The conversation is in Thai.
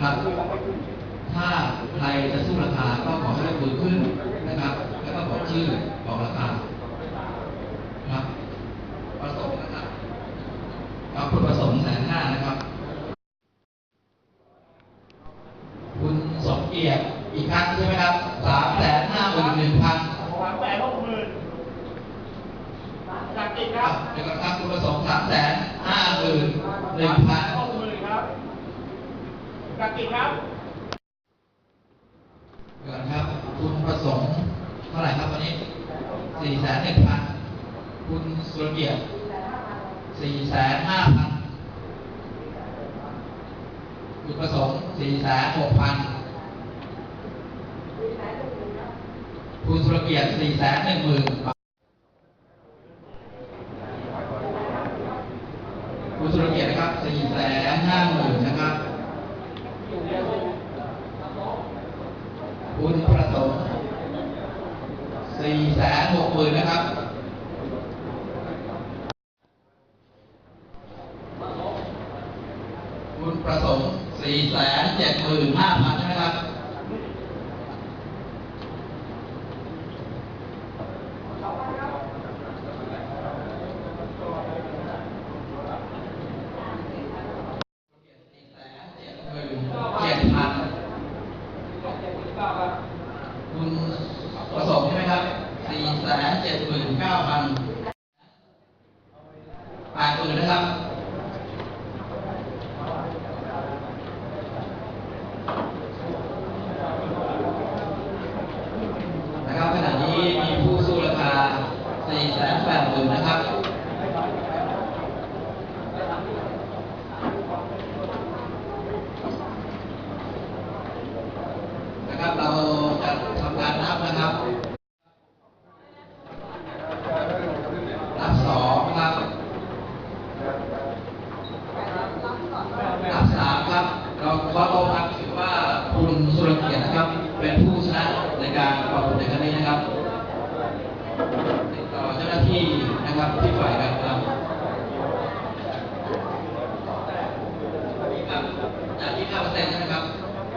นะครับ ถ้าใครจะสู้ราคาก็ขอให้ยกมือขึ้นนะครับ แล้วก็บอกชื่อบอกราคาครับประสงค์นะครับครับคุณประสงค์แสนห้านะครับ คุณสมเกียรติอีกครั้งใช่ไหมครับสามแสนห้าหมื่นหนึ่งพันสามแสนหกหมื่นจากกิจคครัรับบเดี๋ยวก่อนครับคุณประสงค์สามแสนห้าหมื่นหนึ่งพัน หกหมื่นครับจา กิจครับเก่อนครับคุณประสงค์เท่าไหร่ครับวันนี้สี่แสนหนึ่งพันคุณสุรเกียรติสี่แสนห้าพันคุณประสงค์สี่แสนหกพันคุณสุรเกียรติสี่แสนหนึ่งหมื่นคุณสุรเกียรตินะครับสี่แสนห้าหมื่นนะครับ คุณประสงค์สี่แสนหกหมื่นนะครับคุณประสงค์สี่แสนเจ็ดหมื่นห้าพันนะครับ สี่แสนเจ็ดหมื่นเจ็ดพัน คุณประสงค์ใช่ไหมครับสี่แสนเจ็ดหมื่นเก้าพันแปดหมื่นนะครับ นะครับขณะนี้มีผู้สู้ราคาสี่แสนแปดหมื่นนะครับ นะครับเราจะทำการนับนะครับ เราขอต้อนรับถือว่าคุณสุรเกียรตินะครับ เป็นผู้ชนะในการประมูลในครั้งนี้นะครับติดต่อเจ้าหน้าที่นะครับที่ฝ่ายการกำลังจากที่5%นะครับ